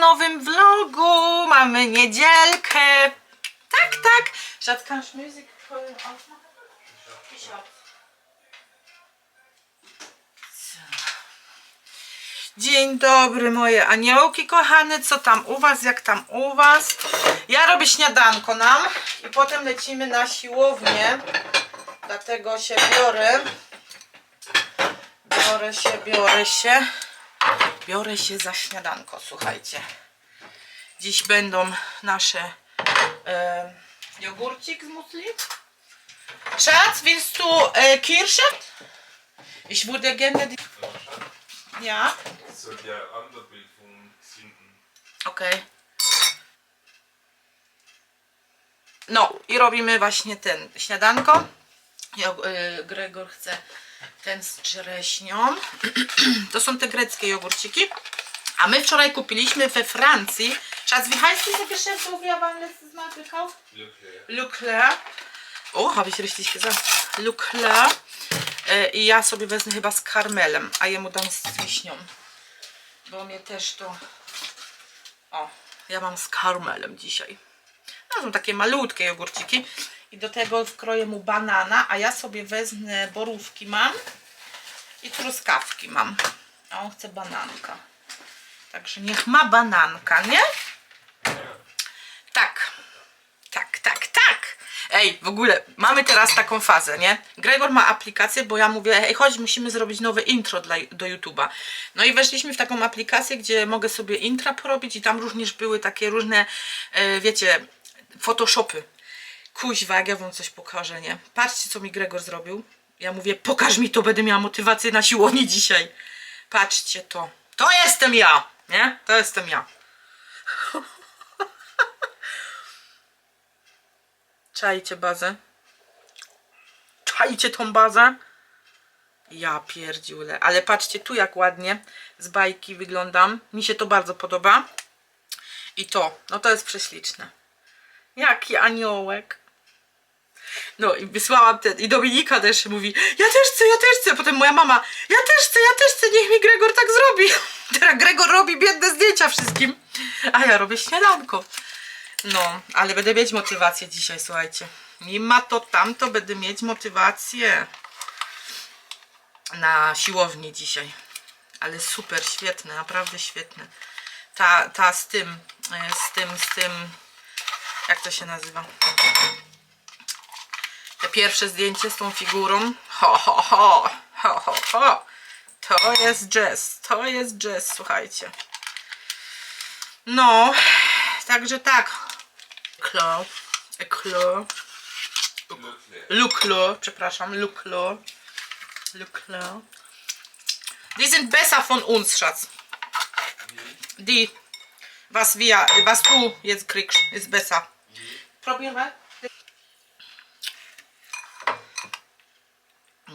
nowym vlogu. Mamy niedzielkę. Tak, tak. Hab. So. Dzień dobry moje aniołki kochane, co tam u was, jak tam u was? Ja robię śniadanko nam i potem lecimy na siłownię, dlatego się biorę. Biorę się, biorę się, biorę się za śniadanko, słuchajcie. Dziś będą nasze e, jogurcik z musli. Schatz, willst du Kirsche? Ich würde gerne die... Ja, So der andere Bild von hinten. okej. No i robimy właśnie ten śniadanko. Y, Gregor chce ten z czereśnią. To są te greckie jogurciki. A my wczoraj kupiliśmy we Francji. Schatz, wie heißt diese Geschäft, wo wir Mal gekauft? Leclerc. O, habe ich richtig gesagt. Leclerc. I ja sobie wezmę chyba z karmelem, a jemu dam z wiśnią. Bo mnie też to... O, ja mam z karmelem dzisiaj. No, są takie malutkie jogurciki. I do tego wkroję mu banana, a ja sobie wezmę borówki mam i truskawki mam. A on chce bananka. Także niech ma bananka, nie? Tak. Tak, tak, tak. Ej, w ogóle mamy teraz taką fazę, nie? Gregor ma aplikację, bo ja mówię, ej, chodź, musimy zrobić nowe intro dla, do YouTube'a. No i weszliśmy w taką aplikację, gdzie mogę sobie intra porobić i tam również były takie różne, e, wiecie, photoshopy. Kuźwa, ja wam coś pokażę, nie? Patrzcie, co mi Gregor zrobił. Ja mówię, pokaż mi to, będę miała motywację na siłowni dzisiaj. Patrzcie to. To jestem ja, nie? To jestem ja. Czajcie bazę. Czajcie tą bazę. Ja pierdziule. Ale patrzcie tu jak ładnie z bajki wyglądam. Mi się to bardzo podoba. I to, no to jest prześliczne. Jaki aniołek. No i wysłałam ten, i Dominika też mówi, ja też chcę, ja też chcę. Potem moja mama, ja też chcę, ja też chcę, niech mi Gregor tak zrobi. Teraz Gregor robi biedne zdjęcia wszystkim, a ja robię śniadanko. No, ale będę mieć motywację dzisiaj, słuchajcie. Nie ma to tamto, będę mieć motywację na siłowni dzisiaj. Ale super, świetne, naprawdę świetne. Ta, ta z tym, e, z tym, z tym, jak to się nazywa? Pierwsze zdjęcie z tą figurą. Ho, ho, ho, ho, ho, ho. To jest jazz, to jest jazz, słuchajcie. No, także tak. Klo, klo. Luklo, przepraszam, Luklo, Luklo. Die sind besser von uns, Schatz. Die, was wir, was du jetzt kriegst, ist besser. Probieren wir.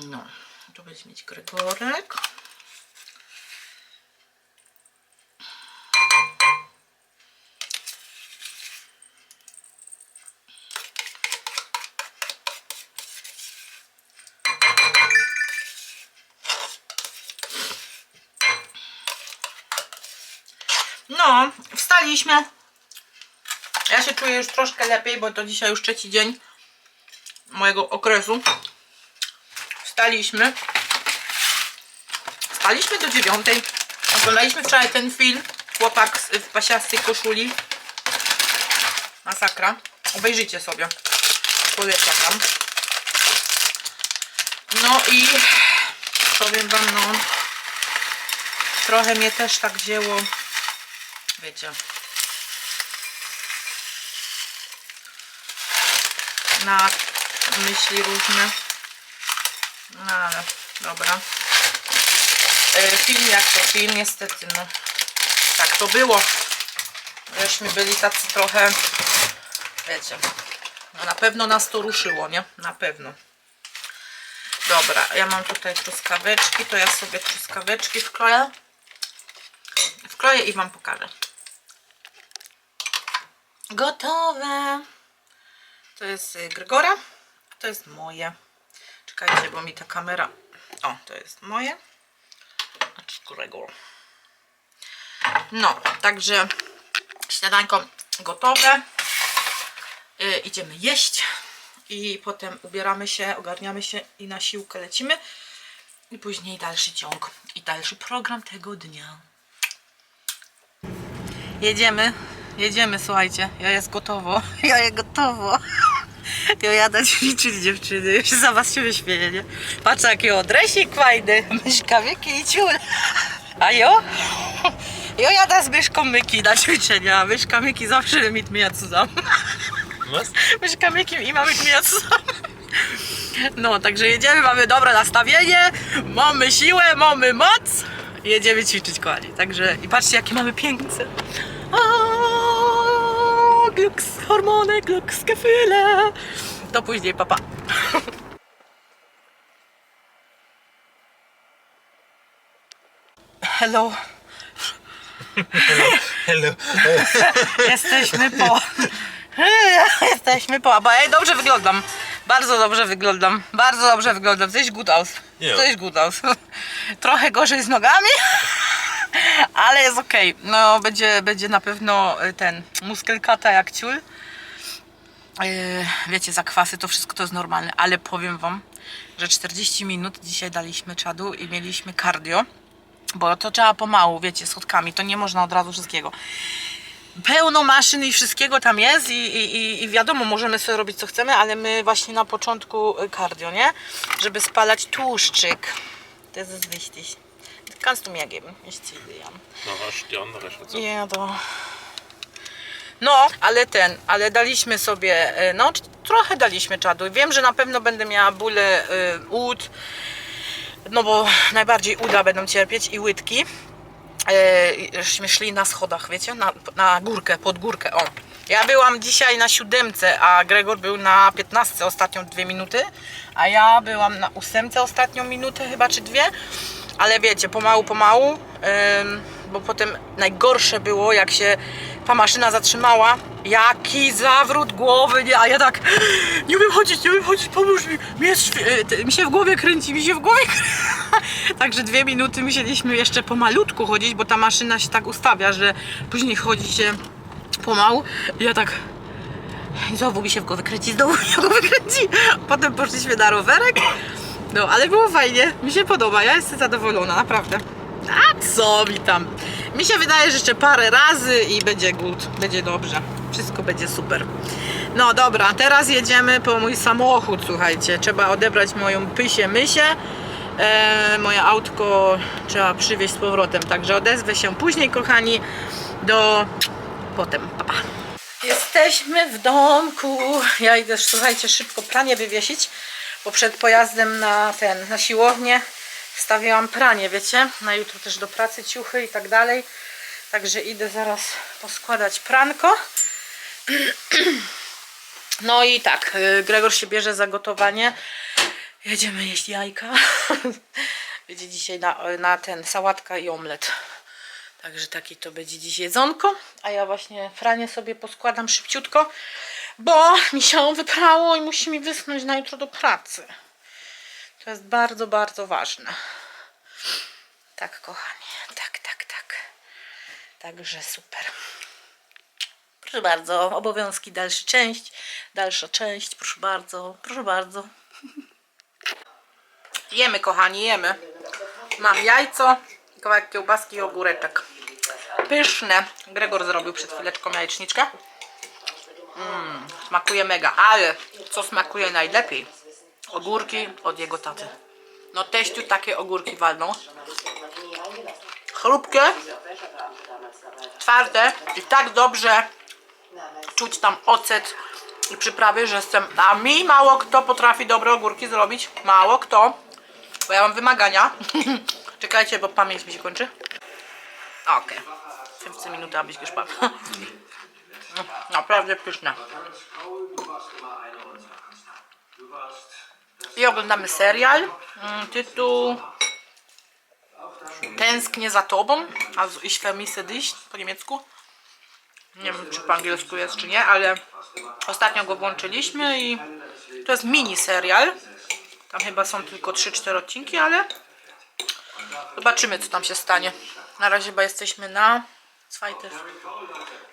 No, tu będzie mieć Gregorek. No, wstaliśmy. Ja się czuję już troszkę lepiej, bo to dzisiaj już trzeci dzień mojego okresu. Wstaliśmy. Wstaliśmy do dziewiątej. Oglądaliśmy wczoraj ten film. Chłopak z- w pasiastej koszuli. Masakra. Obejrzyjcie sobie. Polecam wam. No i powiem wam, no trochę mnie też tak wzięło wiecie na myśli różne no ale dobra. E, film jak to film niestety no. Tak to było. Żeśmy byli tacy trochę wiecie no na pewno nas to ruszyło nie? Na pewno. Dobra ja mam tutaj truskaweczki to ja sobie truskaweczki wkroję wkroję i wam pokażę. Gotowe. To jest y, Gregora to jest moje czekajcie bo mi ta kamera o to jest moje a to jest Gregor no także Śniadanko gotowe. Y, idziemy jeść. I potem ubieramy się, ogarniamy się i na siłkę lecimy. I później dalszy ciąg i dalszy program tego dnia. Jedziemy, jedziemy, słuchajcie. Ja jest gotowo. Ja jest gotowo. Ja jadę ćwiczyć dziewczyny. Już za was się wyśmieję, nie? Patrz jaki odresik fajny. Myszka myki i ciul. A jo? Jo jadę z myszką myki na ćwiczenia. Myszka myki zawsze mit mir zusammen. Was? Myszka myki i mamy mir zusammen. No, także jedziemy, mamy dobre nastawienie, mamy siłę, mamy moc. Jedziemy ćwiczyć, kochani. Także i patrzcie, jakie mamy piękne. Glücks, hormony, Glücksgefühle. To później, papa. Hello. Hello. Jesteśmy po. Jesteśmy po. Bo ej, dobrze wyglądam. Bardzo dobrze wyglądam. Bardzo dobrze wyglądam. Coś good. Jo. Coś good aus. Trochę gorzej z nogami. Ale jest okej. No, będzie, będzie na pewno y, ten muskelkata jak ciul. Yy, wiecie, zakwasy, to wszystko to jest normalne, ale powiem wam, że 40 minut dzisiaj daliśmy czadu i mieliśmy cardio, bo to trzeba pomału, wiecie, schodkami, to nie można od razu wszystkiego pełno maszyn i wszystkiego tam jest i, i, i- wiadomo, możemy sobie robić co chcemy, ale my właśnie na początku y, cardio, nie? Żeby spalać tłuszczyk. Das ist wichtig. Kannst du mir geben. Ich ziehe die an. No, aż die andere Schätze. Nie, to... No, ale ten, ale daliśmy sobie, y, no trochę daliśmy czadu. Wiem, że na pewno będę miała bóle y, ud, no bo najbardziej uda będą cierpieć i łydki. E, żeśmy szli na schodach, wiecie, na, na górkę, pod górkę, o. Ja byłam dzisiaj na siódemce, a Gregor był na 15 ostatnią dwie minuty, a ja byłam na ósemce ostatnią minutę chyba, czy dwie, ale wiecie, pomału, pomału, bo potem najgorsze było, jak się ta maszyna zatrzymała, jaki zawrót głowy, nie, a ja tak, nie umiem chodzić, nie umiem chodzić, pomóż mi, mi, e, mi się w głowie kręci, mi się w głowie kręci. Także dwie minuty musieliśmy jeszcze pomalutku chodzić, bo ta maszyna się tak ustawia, że później chodzi się pomału. Ja tak. Znowu mi się w głowie kręci, znowu mi się w głowie kręci. Potem poszliśmy na rowerek. No, ale było fajnie. Mi się podoba, ja jestem zadowolona, naprawdę. A co mi tam? Mi się wydaje, że jeszcze parę razy i będzie good, będzie dobrze. Wszystko będzie super. No dobra, teraz jedziemy po mój samochód, słuchajcie. Trzeba odebrać moją pysię mysię. E, moje autko trzeba przywieźć z powrotem, także odezwę się później, kochani, do potem. Pa, pa. Jesteśmy w domku. Ja idę, słuchajcie, szybko pranie wywiesić, bo przed pojazdem na ten, na siłownię wstawiałam pranie, wiecie, na jutro też do pracy ciuchy i tak dalej. Także idę zaraz poskładać pranko. No i tak, y, Gregor się bierze za gotowanie. Jedziemy jeść jajka. Będzie dzisiaj na, na ten sałatka i omlet. Także taki to będzie dziś jedzonko. A ja właśnie franie sobie poskładam szybciutko, bo mi się wyprało i musi mi wyschnąć na jutro do pracy. To jest bardzo, bardzo ważne. Tak, kochani. Tak, tak, tak. Także super. Proszę bardzo, obowiązki, dalsza część. Dalsza część, proszę bardzo, proszę bardzo. Jemy, kochani, jemy. Mam jajco, kawałek kiełbaski i ogóreczek. Pyszne. Gregor zrobił przed chwileczką jajeczniczkę. Mm, smakuje mega, ale co smakuje najlepiej? Ogórki od jego taty. No teściu takie ogórki walną. Chrupkie, twarde i tak dobrze czuć tam ocet i przyprawy, że jestem... A mi mało kto potrafi dobre ogórki zrobić. Mało kto. Bo ja mam wymagania. Czekajcie, bo pamięć mi się kończy. Okej. 15 minut, abyś gespannt. Naprawdę pyszne. I oglądamy serial. Mm, Tytuł Tęsknię za tobą. Also ich vermisse dich po niemiecku. Nie wiem, czy po angielsku jest, czy nie, ale ostatnio go włączyliśmy i to jest mini serial. Tam chyba są tylko 3-4 odcinki, ale zobaczymy, co tam się stanie. Na razie chyba jesteśmy na Zweite,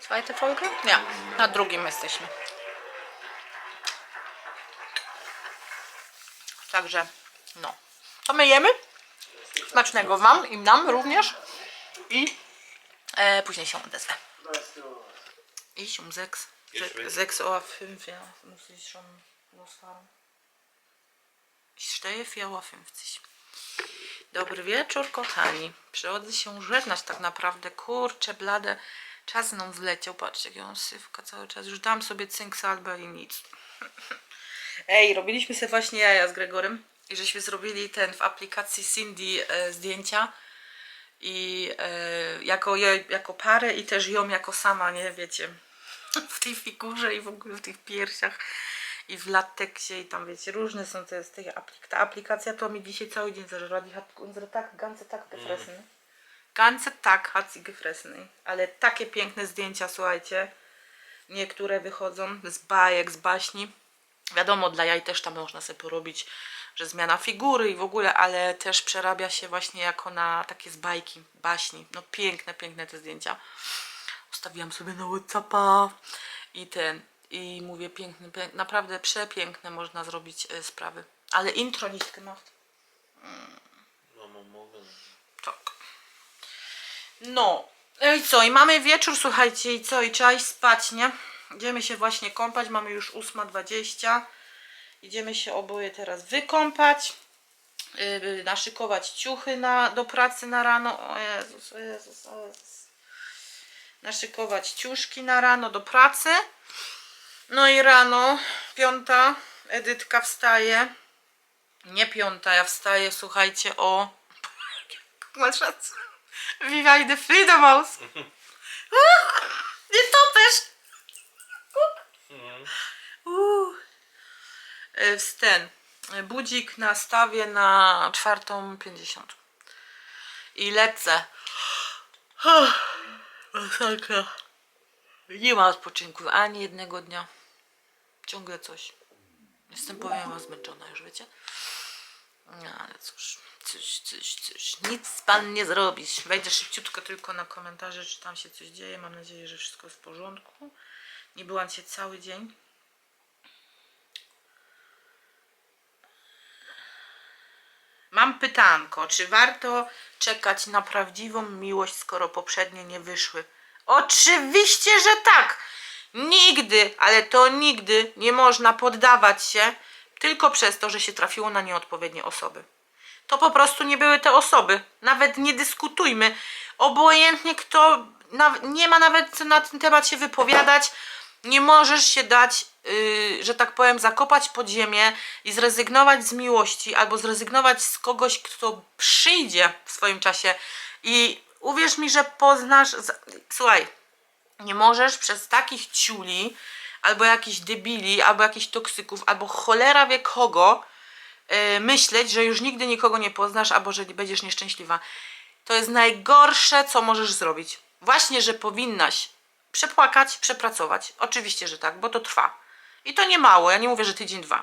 zweite Folge? Ja, na drugim jesteśmy. Także, no. To my jemy. Smacznego Wam i nam również. I e, później się odezwę. Ich um sechs. 6 Uhr 5, ja, muss ich schon losfahren. Ich stehe 4 Uhr 50. Dobry wieczór, kochani. Przychodzę się żegnać tak naprawdę. Kurczę, blade. Czas nam zleciał. Patrzcie, jak ją sywka cały czas. Już dam sobie cynk salbę i nic. Ej, robiliśmy sobie właśnie jaja z Gregorem. I żeśmy zrobili ten w aplikacji Cindy e, zdjęcia. I e, jako, je, jako parę i też ją jako sama, nie wiecie. W tej figurze i w ogóle w tych piersiach i w lateksie i tam wiecie, różne są te, z tej aplik ta aplikacja to mi dzisiaj cały dzień zażerła. Die hat unsere Tag, ganze Tag gefressen. Ganze Tag hat sie gefressen. Ale takie piękne zdjęcia, słuchajcie. Niektóre wychodzą z bajek, z baśni. Wiadomo, dla jaj też tam można sobie porobić, że zmiana figury i w ogóle, ale też przerabia się właśnie jako na takie z bajki, baśni. No piękne, piękne te zdjęcia. Ustawiłam sobie na Whatsappa i ten, i mówię piękny, pięk, naprawdę przepiękne można zrobić e, sprawy. Ale intro gemacht. Mama morgen. Tak. No. No i co? I mamy wieczór, słuchajcie, i co? I trzeba iść spać, nie? Idziemy się właśnie kąpać, mamy już 8.20. Idziemy się oboje teraz wykąpać. Yy, naszykować ciuchy na, do pracy na rano. O Jezus, o Jezus, o Jezus. Naszykować ciuszki na rano do pracy. No i rano, piąta, Edytka wstaje. Nie piąta, ja wstaję, słuchajcie, o Masz rację. Viva de Freedom House. Nie topesz. Uuu. E, Budzik nastawię na czwartą pięćdziesiąt. I lecę. Masakra. Nie ma odpoczynku ani jednego dnia. Ciągle coś. Jestem, powiem zmęczona już, wiecie? No ale cóż, coś, coś, coś. Nic pan nie zrobisz. Wejdę szybciutko tylko na komentarze, czy tam się coś dzieje. Mam nadzieję, że wszystko jest w porządku. Nie byłam się cały dzień. Mam pytanko, czy warto czekać na prawdziwą miłość, skoro poprzednie nie wyszły? Oczywiście, że tak! Nigdy, ale to nigdy nie można poddawać się tylko przez to, że się trafiło na nieodpowiednie osoby. To po prostu nie były te osoby. Nawet nie dyskutujmy. Obojętnie kto, nie ma nawet co na ten temat się wypowiadać. Nie możesz się dać, yy, że tak powiem, zakopać pod ziemię i zrezygnować z miłości albo zrezygnować z kogoś, kto przyjdzie w swoim czasie. I uwierz mi, że poznasz. Słuchaj, nie możesz przez takich ciuli, albo jakichś debili, albo jakichś toksyków, albo cholera wie kogo yy, myśleć, że już nigdy nikogo nie poznasz, albo że będziesz nieszczęśliwa. To jest najgorsze, co możesz zrobić. Właśnie, że powinnaś przepłakać, przepracować. Oczywiście, że tak, bo to trwa. I to nie mało, ja nie mówię, że tydzień, dwa.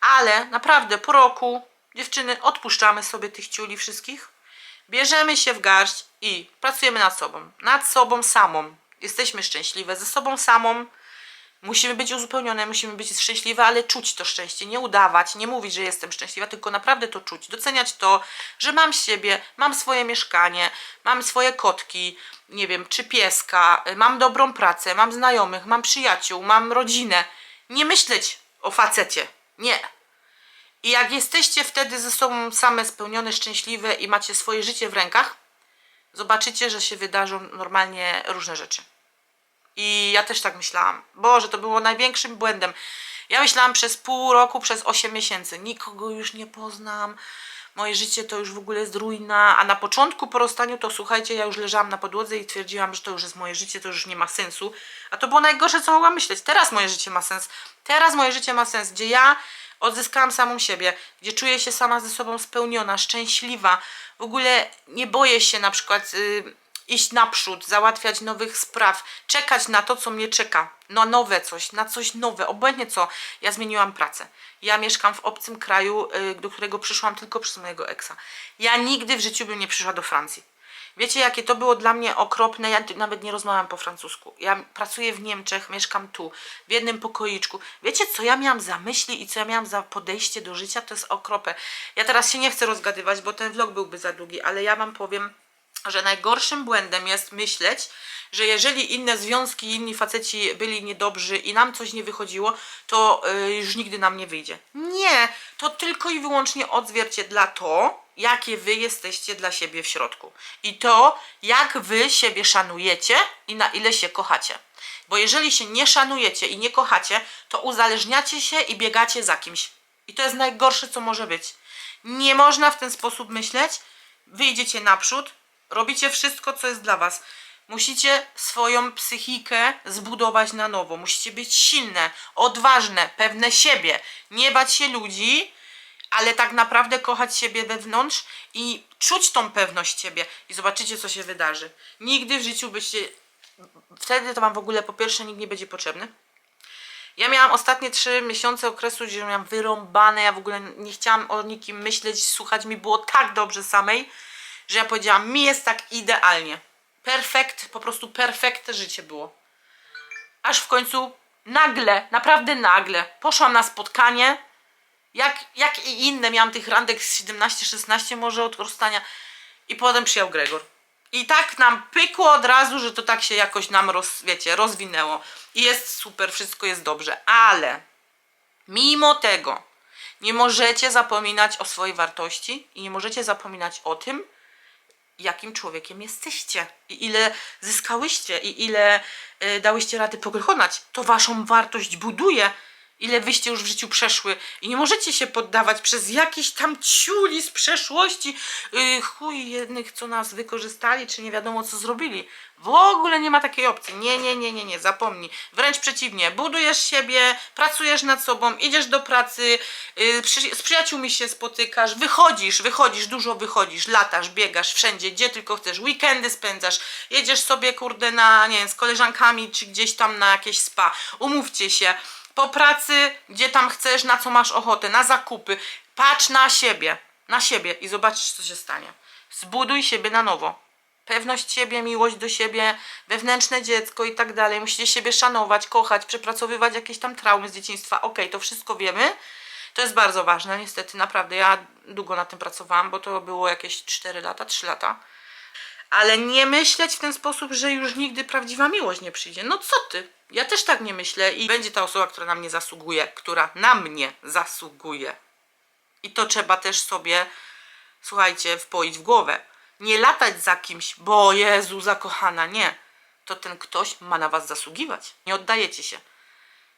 Ale naprawdę po roku, dziewczyny, odpuszczamy sobie tych ciuli wszystkich, bierzemy się w garść i pracujemy nad sobą. Nad sobą samą. Jesteśmy szczęśliwe ze sobą samą. Musimy być uzupełnione, musimy być szczęśliwe, ale czuć to szczęście, nie udawać, nie mówić, że jestem szczęśliwa, tylko naprawdę to czuć, doceniać to, że mam siebie, mam swoje mieszkanie, mam swoje kotki, nie wiem, czy pieska, mam dobrą pracę, mam znajomych, mam przyjaciół, mam rodzinę. Nie myśleć o facecie, nie. I jak jesteście wtedy ze sobą same spełnione, szczęśliwe i macie swoje życie w rękach, zobaczycie, że się wydarzą normalnie różne rzeczy. I ja też tak myślałam. Boże, to było największym błędem. Ja myślałam przez pół roku, przez 8 miesięcy. Nikogo już nie poznam. Moje życie to już w ogóle jest ruina. A na początku po rozstaniu to słuchajcie, ja już leżałam na podłodze i twierdziłam, że to już jest moje życie, to już nie ma sensu. A to było najgorsze, co mogłam myśleć. Teraz moje życie ma sens. Teraz moje życie ma sens, gdzie ja odzyskałam samą siebie, gdzie czuję się sama ze sobą spełniona, szczęśliwa. W ogóle nie boję się na przykład y, iść naprzód, załatwiać nowych spraw, czekać na to, co mnie czeka, na nowe coś, na coś nowe, obojętnie co. Ja zmieniłam pracę. Ja mieszkam w obcym kraju, y, do którego przyszłam tylko przez mojego eksa. Ja nigdy w życiu bym nie przyszła do Francji. Wiecie, jakie to było dla mnie okropne? Ja nawet nie rozmawiam po francusku. Ja pracuję w Niemczech, mieszkam tu, w jednym pokoiczku. Wiecie, co ja miałam za myśli i co ja miałam za podejście do życia? To jest okropne. Ja teraz się nie chcę rozgadywać, bo ten vlog byłby za długi, ale ja wam powiem, że najgorszym błędem jest myśleć, że jeżeli inne związki, inni faceci byli niedobrzy i nam coś nie wychodziło, to y, już nigdy nam nie wyjdzie. Nie, to tylko i wyłącznie odzwierciedla to, jakie wy jesteście dla siebie w środku. I to, jak wy siebie szanujecie i na ile się kochacie. Bo jeżeli się nie szanujecie i nie kochacie, to uzależniacie się i biegacie za kimś. I to jest najgorsze, co może być. Nie można w ten sposób myśleć. Wyjdziecie naprzód, robicie wszystko, co jest dla was. Musicie swoją psychikę zbudować na nowo. Musicie być silne, odważne, pewne siebie. Nie bać się ludzi, ale tak naprawdę kochać siebie wewnątrz i czuć tą pewność siebie. I zobaczycie, co się wydarzy. Nigdy w życiu byście. Wtedy to wam w ogóle po pierwsze nikt nie będzie potrzebny. Ja miałam ostatnie trzy miesiące okresu, gdzie miałam wyrąbane, ja w ogóle nie chciałam o nikim myśleć, słuchać mi było tak dobrze samej, że ja powiedziałam, mi jest tak idealnie. Perfekt, po prostu perfekt życie było. Aż w końcu nagle, naprawdę nagle, poszłam na spotkanie, jak, jak i inne, miałam tych randek z 17-16 może od rozstania i potem przyjął Gregor. I tak nam pykło od razu, że to tak się jakoś nam, roz, wiecie, rozwinęło. I jest super, wszystko jest dobrze, ale mimo tego nie możecie zapominać o swojej wartości i nie możecie zapominać o tym, jakim człowiekiem jesteście i ile zyskałyście i ile y, dałyście rady pokonać. To waszą wartość buduje. Ile wyście już w życiu przeszły i nie możecie się poddawać przez jakiś tam ciuli z przeszłości, yy, chuj jednych, co nas wykorzystali, czy nie wiadomo co zrobili. W ogóle nie ma takiej opcji. Nie, nie, nie, nie, nie, zapomnij. Wręcz przeciwnie, budujesz siebie, pracujesz nad sobą, idziesz do pracy, yy, przy, z przyjaciółmi się spotykasz, wychodzisz, wychodzisz, dużo wychodzisz, latasz, biegasz wszędzie, gdzie tylko chcesz, weekendy spędzasz, jedziesz sobie, kurde, na, nie wiem, z koleżankami, czy gdzieś tam na jakieś spa, umówcie się, po pracy, gdzie tam chcesz, na co masz ochotę, na zakupy. Patrz na siebie, na siebie i zobaczysz, co się stanie. Zbuduj siebie na nowo. Pewność siebie, miłość do siebie, wewnętrzne dziecko i tak dalej. Musicie siebie szanować, kochać, przepracowywać jakieś tam traumy z dzieciństwa. Okej, to wszystko wiemy. To jest bardzo ważne, niestety, naprawdę. Ja długo na tym pracowałam, bo to było jakieś 4 lata, 3 lata ale nie myśleć w ten sposób, że już nigdy prawdziwa miłość nie przyjdzie. No co ty? Ja też tak nie myślę i będzie ta osoba, która na mnie zasługuje, która na mnie zasługuje. I to trzeba też sobie, słuchajcie, wpoić w głowę. Nie latać za kimś, bo Jezu, zakochana, nie. To ten ktoś ma na was zasługiwać. Nie oddajecie się.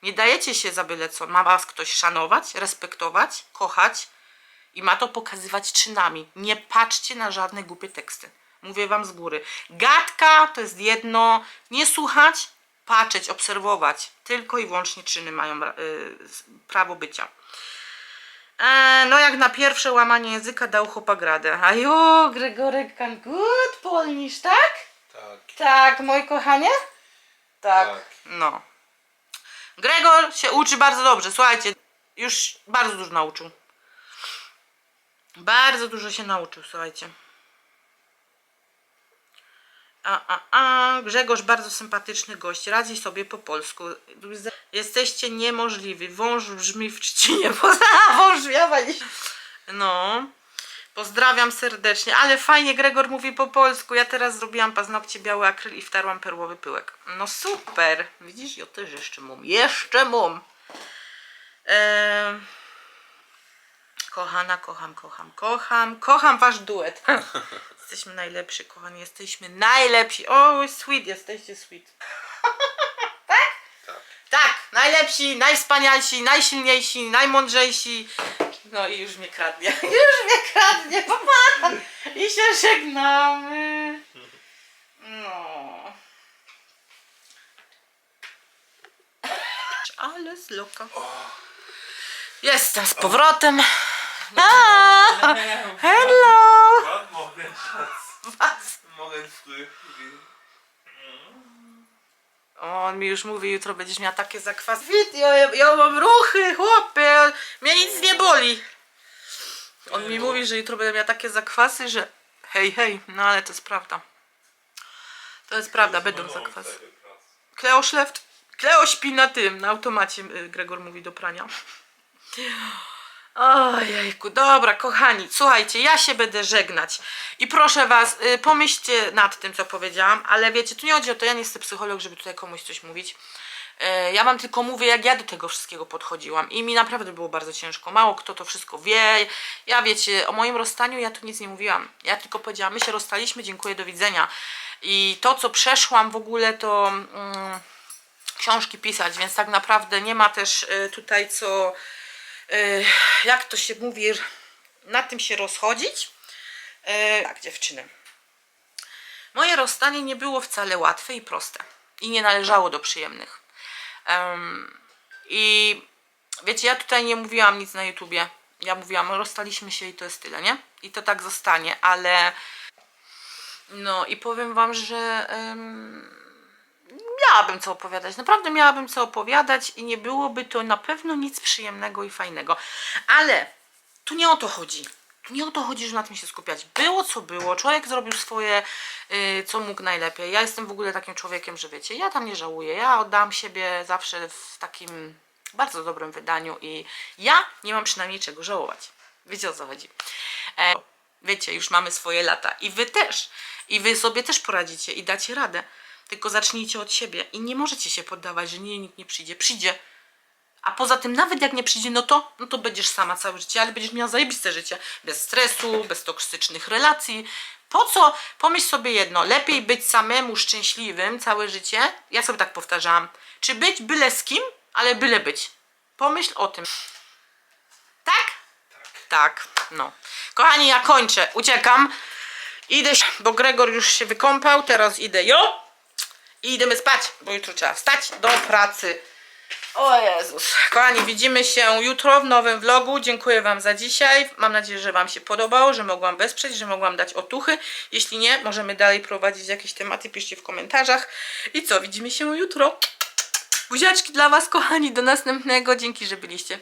Nie dajecie się za byle co. Ma was ktoś szanować, respektować, kochać i ma to pokazywać czynami. Nie patrzcie na żadne głupie teksty. Mówię wam z góry. Gadka to jest jedno, nie słuchać, patrzeć, obserwować. Tylko i wyłącznie czyny mają y, prawo bycia. E, no jak na pierwsze łamanie języka dał chłopagradę. A jo, Gregorek can good Polnisz, tak? Tak. Tak, moi kochanie? Tak. Tak. No. Gregor się uczy bardzo dobrze. Słuchajcie, już bardzo dużo nauczył. Bardzo dużo się nauczył, słuchajcie. A, a, a, Grzegorz, bardzo sympatyczny gość, radzi sobie po polsku. Jesteście niemożliwi. Wąż brzmi w trzcinie. Wąż wiawa nie... No. Pozdrawiam serdecznie, ale fajnie Gregor mówi po polsku. Ja teraz zrobiłam paznokcie biały akryl i wtarłam perłowy pyłek. No super. Widzisz, ja też jeszcze mam. Jeszcze mam. Eee... Kochana, kocham, kocham, kocham. Kocham wasz duet. Jesteśmy najlepsi, kochani. Jesteśmy najlepsi. O, sweet, jesteście sweet. tak? Tak. Tak, najlepsi, najwspanialsi, najsilniejsi, najmądrzejsi. No i już mnie kradnie. Już mnie kradnie, papa. I się żegnamy. No. Ale z loka. Jestem z powrotem. A, hello. Gott, morgen, Schatz. Was? Morgen früh. On mi już mówi, jutro będziesz miała takie zakwasy. Wit, ja, ja mam ruchy, chłopie, mnie nic nie boli. On mi mówi, że jutro będę miała takie zakwasy, że Hej, hej, no ale to jest prawda. To jest prawda, będą zakwas. Kleo szleft. Kleo śpi na tym, na automacie, y, Gregor mówi do prania. Ojejku, dobra, kochani, słuchajcie, ja się będę żegnać i proszę was, y, pomyślcie nad tym, co powiedziałam, ale wiecie, tu nie chodzi o to, ja nie jestem psycholog, żeby tutaj komuś coś mówić. Y, Ja wam tylko mówię, jak ja do tego wszystkiego podchodziłam i mi naprawdę było bardzo ciężko. Mało kto to wszystko wie. Ja wiecie, o moim rozstaniu ja tu nic nie mówiłam. Ja tylko powiedziałam, my się rozstaliśmy, dziękuję, do widzenia. I to, co przeszłam w ogóle, to mm, książki pisać, więc tak naprawdę nie ma też y, tutaj co, jak to się mówi, na tym się rozchodzić. Y, tak, dziewczyny. Moje rozstanie nie było wcale łatwe i proste. I nie należało do przyjemnych. Em, I wiecie, ja tutaj nie mówiłam nic na YouTubie. Ja mówiłam, rozstaliśmy się i to jest tyle, nie? I to tak zostanie, ale no i powiem wam, że miałabym co opowiadać. Naprawdę miałabym co opowiadać i nie byłoby to na pewno nic przyjemnego i fajnego. Ale tu nie o to chodzi. Tu nie o to chodzi, że na tym się skupiać. Było co było, człowiek zrobił swoje, y, co mógł najlepiej. Ja jestem w ogóle takim człowiekiem, że wiecie, ja tam nie żałuję. Ja oddam siebie zawsze w takim bardzo dobrym wydaniu i ja nie mam przynajmniej czego żałować. Wiecie o co chodzi. E, wiecie, już mamy swoje lata i wy też. I wy sobie też poradzicie i dacie radę. Tylko zacznijcie od siebie i nie możecie się poddawać, że nie, nikt nie przyjdzie. Przyjdzie. A poza tym, nawet jak nie przyjdzie, no to, no to będziesz sama całe życie, ale będziesz miała zajebiste życie. Bez stresu, bez toksycznych relacji. Po co? Pomyśl sobie jedno. Lepiej być samemu szczęśliwym całe życie. Ja sobie tak powtarzałam. Czy być byle z kim, ale byle być. Pomyśl o tym. Tak? Tak, no. Kochani, ja kończę. Uciekam. Idę, bo Gregor już się wykąpał. Teraz idę jo. I idziemy spać, bo jutro trzeba wstać do pracy. O Jezus. Kochani, widzimy się jutro w nowym vlogu. Dziękuję Wam za dzisiaj. Mam nadzieję, że Wam się podobało, że mogłam wesprzeć, że mogłam dać otuchy. Jeśli nie, możemy dalej prowadzić jakieś tematy. Piszcie w komentarzach. I co, widzimy się jutro. Buziaczki dla Was, kochani. Do następnego. Dzięki, że byliście.